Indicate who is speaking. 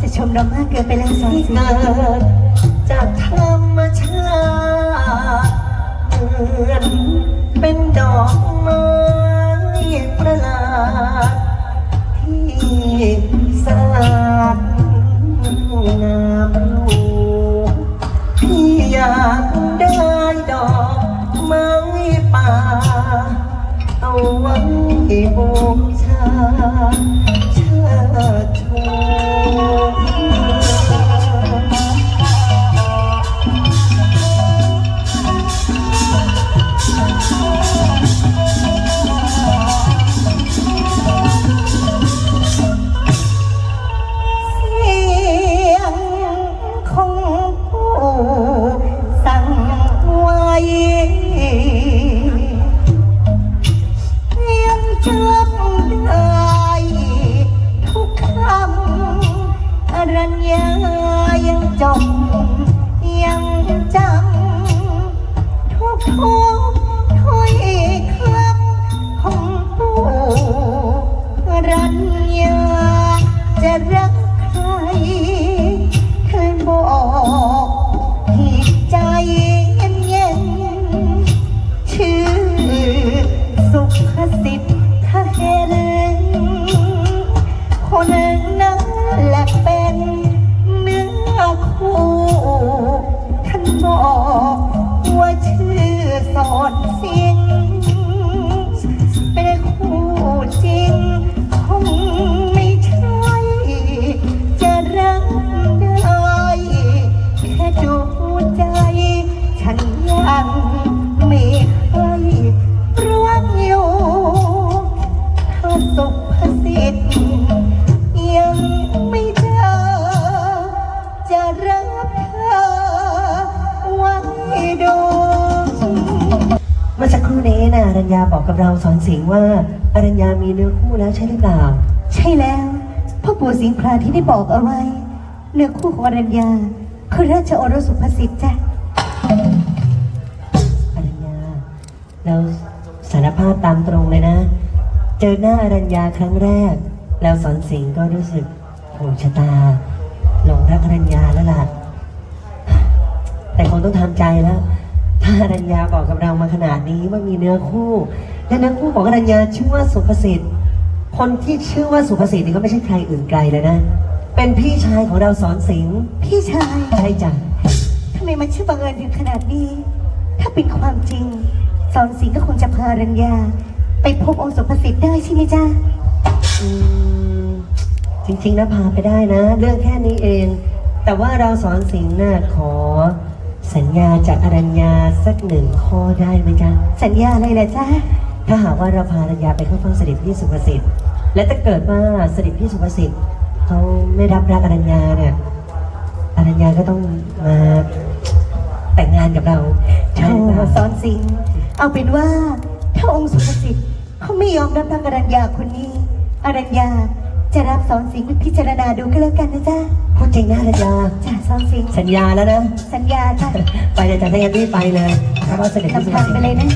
Speaker 1: จะ
Speaker 2: ชมเรามากเกินไปแล้วสิ
Speaker 1: ที่เกิดจากธรรมชาติเหมือนเป็นดอกไม้ประหลาดที่สลัดงามอยู่พี่อยากได้ดอกไม้ป่า เอาไว้บูชา ชิ
Speaker 2: รัญญายังจดยังจำทุกทุกถ้อยคำของผู้รัญญาจะรักใครเคยบอกให้ใจเย็นเย็นชื่อสุภสิทธิ์ ยังไม่เจอจะรักเธอไว้ดู
Speaker 1: เมื่อสักครู่นี้นะอรัญญาบอกกับเราสอนสิงห์ว่าอรัญญามีเนื้อคู่แล้วใช่หรือเปล่า
Speaker 2: ใช่แล้วพ่อปู่สิงห์พราที่ได้บอกเอาไว้ เนื้อคู่ของอรัญญาคือราชโอรสสุภสิทธิ์จ้ะ
Speaker 1: อรัญญาเราสารภาพตามตรงเลยนะ เจอหน้าอรัญญาครั้งแรก แล้วสอนสิงห์ก็รู้สึกถูกชะตา หลงรักอรัญญาแล้วล่ะ แต่คงต้องทำใจแล้ว ถ้าอรัญญาบอกกับเรามาขนาดนี้ว่ามีเนื้อคู่ และเนื้อคู่ของอรัญญาชื่อว่าสุภสิทธิ์ คนที่ชื่อว่าสุภสิทธิ์นี่ก็ไม่ใช่ใครอื่นไกลเลยนะ เป็นพี่ชายของเราสอนสิงห์
Speaker 2: พี่ชาย
Speaker 1: ใช่จ้ะ
Speaker 2: ทำไมมันชื่อบังเอิญถึงขนาดนี้ ถ้าเป็นความจริง สอนสิงห์ก็คงจะพาอรัญญา ไปพบองค์สุภสิทธิ์ได้ใช่ไหมจ๊ะ
Speaker 1: อืม จริงๆนะพาไปได้นะ เรื่องแค่นี้เอง แต่ว่าเราสอนสิงห์น่ะขอ สัญญาจากอรัญญาสักหนึ่งข้อได้ไหมจ๊ะ
Speaker 2: สัญญาอะไรล่ะจ๊ะ
Speaker 1: ถ้าหากว่าเราพาอรัญญาไปเข้าเฝ้าเสด็จพี่สุภสิทธิ์ และถ้าเกิดว่าเสด็จพี่สุภสิทธิ์เขาไม่รับรักอรัญญาเนี่ยอรัญญาก็ต้องมาแต่งงานกับเราใช่
Speaker 2: โธ่
Speaker 1: ไหม
Speaker 2: สอนสิงห์เอาเป็นว่าถ้าองค์สุภสิทธิ์เขาไม่ยอมรับทางอรัญญาคนนี้อรัญญา จะรับสอนสิงห์ไปพิจารณาดูก็แล้วกันนะจ๊ะ
Speaker 1: พูดจริงนะอรัญญา
Speaker 2: จ้ะสอนสิงห์
Speaker 1: สัญญาแล้วนะ
Speaker 2: สัญญาจ้ะ
Speaker 1: ไปเลยจ้ะถ้าอย่างนี้ไปเลยเพราะว่าเสด็จพี่สุ
Speaker 2: นำ
Speaker 1: ภ
Speaker 2: ทาง
Speaker 1: สิท
Speaker 2: ไป
Speaker 1: ธิ์
Speaker 2: เลยนะ